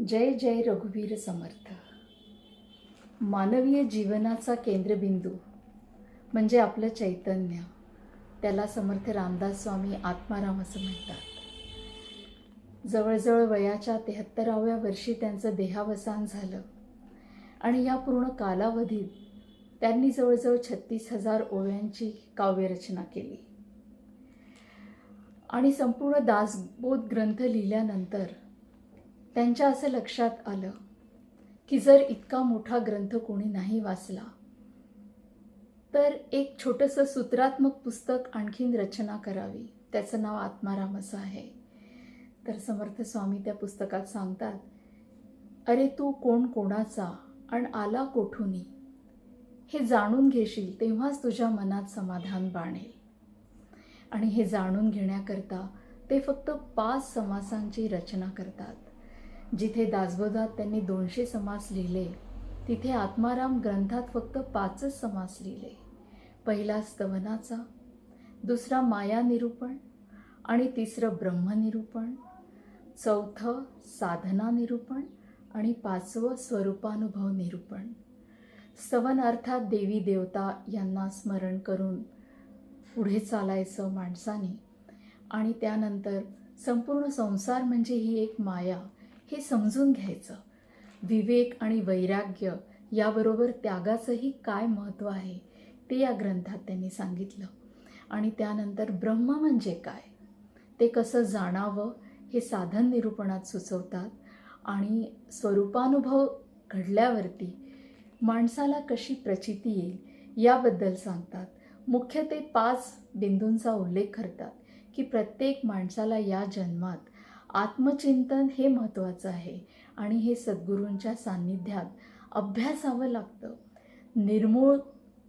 जय जय रघुवीर समर्थ. मानवीय जीवनाचा केंद्रबिंदू म्हणजे आपलं चैतन्य. त्याला समर्थ रामदास स्वामी आत्माराम असं म्हणतात. जवळजवळ वयाच्या तेहत्तराव्या वर्षी त्यांचं देहावसान झालं. आणि या पूर्ण कालावधीत त्यांनी जवळजवळ छत्तीस हजार ओव्यांची काव्यरचना केली. आणि संपूर्ण दासबोध ग्रंथ लिहिल्यानंतर त्यांच्या असं लक्षात आलं की जर इतका मोठा ग्रंथ कोणी नाही वाचला तर एक छोटंसं सूत्रात्मक पुस्तक आणखीन रचना करावी. त्याचं नाव आत्माराम असं आहे. तर समर्थ स्वामी त्या पुस्तकात सांगतात अरे तू कोण कोणाचा आणि आला कोठुनी? हे जाणून घेशील तेव्हाच तुझ्या मनात समाधान बाणेल. आणि हे जाणून घेण्याकरता ते फक्त पाच समासांची रचना करतात. जिथे दासबोधात त्यांनी दोनशे समास लिहिले तिथे आत्माराम ग्रंथात फक्त पाचच समास लिहिले. पहिला स्तवनाचा दुसरा माया निरूपण आणि तिसरं ब्रह्मनिरूपण चौथं साधना निरूपण आणि पाचवं स्वरूपानुभव निरूपण स्तवन अर्थात देवी देवता यांना स्मरण करून पुढे चालायचं माणसाने. आणि त्यानंतर संपूर्ण संसार म्हणजे ही एक माया हे समजून घ्यायचं. विवेक आणि वैराग्य याबरोबर त्यागाचंही काय महत्त्व आहे ते या ग्रंथात त्यांनी सांगितलं. आणि त्यानंतर ब्रह्म म्हणजे काय? ते कसं जाणावं हे साधन निरूपणात सुचवतात आणि स्वरूपानुभव घडल्यावरती माणसाला कशी प्रचिती येईल याबद्दल सांगतात. मुख्य ते पाच बिंदूंचा उल्लेख करतात की प्रत्येक माणसाला या जन्मात आत्मचिंतन हे महत्त्वाचं आहे. आणि हे सद्गुरूंच्या सान्निध्यात अभ्यासावं लागतं. निर्मूळ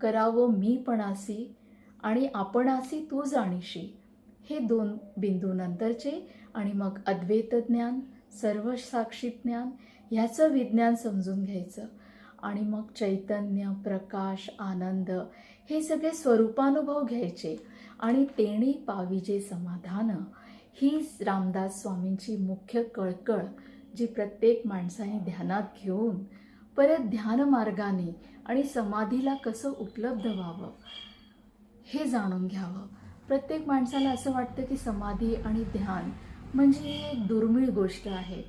करावं मीपणासी आणि आपणासी तू जाणीशी. हे दोन बिंदू नंतरचे आणि मग अद्वैत ज्ञान सर्व साक्षी ज्ञान ह्याचं विज्ञान समजून घ्यायचं. आणि मग चैतन्य प्रकाश आनंद हे सगळे स्वरूपानुभव घ्यायचे आणि तेणी पाविजे समाधान ही रामदास स्वामींची मुख्य कळकळ जी प्रत्येक माणसाने ध्यानात घेऊन परत ध्यानमार्गाने आणि समाधीला कसं उपलब्ध व्हावं हे जाणून घ्यावं. प्रत्येक माणसाला असं वाटतं की समाधी आणि ध्यान म्हणजे ही एक दुर्मिळ गोष्ट आहे.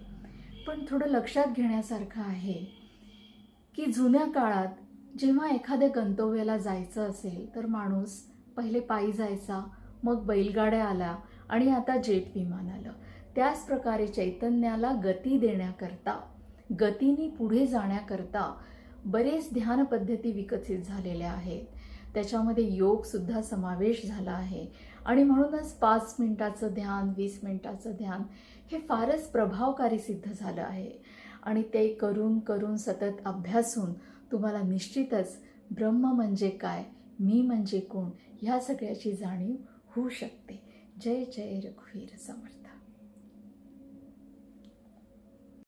पण थोडं लक्षात घेण्यासारखं आहे की जुन्या काळात जेव्हा एखाद्या गंतव्याला जायचं असेल तर माणूस पहिले पायी जायचा मग बैलगाड्या आल्या आणि आता जेट विमान आलं. त्याच प्रकारे चैतन्याला गती देण्याकरता गतीने पुढे जाण्याकरता बरेच ध्यान पद्धती विकसित झालेल्या आहेत. त्याच्यामध्ये योगसुद्धा समावेश झाला आहे. आणि म्हणूनच पाच मिनटाचं ध्यान वीस मिनटाचं ध्यान हे फारच प्रभावकारी सिद्ध झालं आहे. आणि ते करून करून सतत अभ्यासून तुम्हाला निश्चितच ब्रह्म म्हणजे काय मी म्हणजे कोण ह्या सगळ्याची जाणीव होऊ शकते. जय जय रघुवीर समर्थ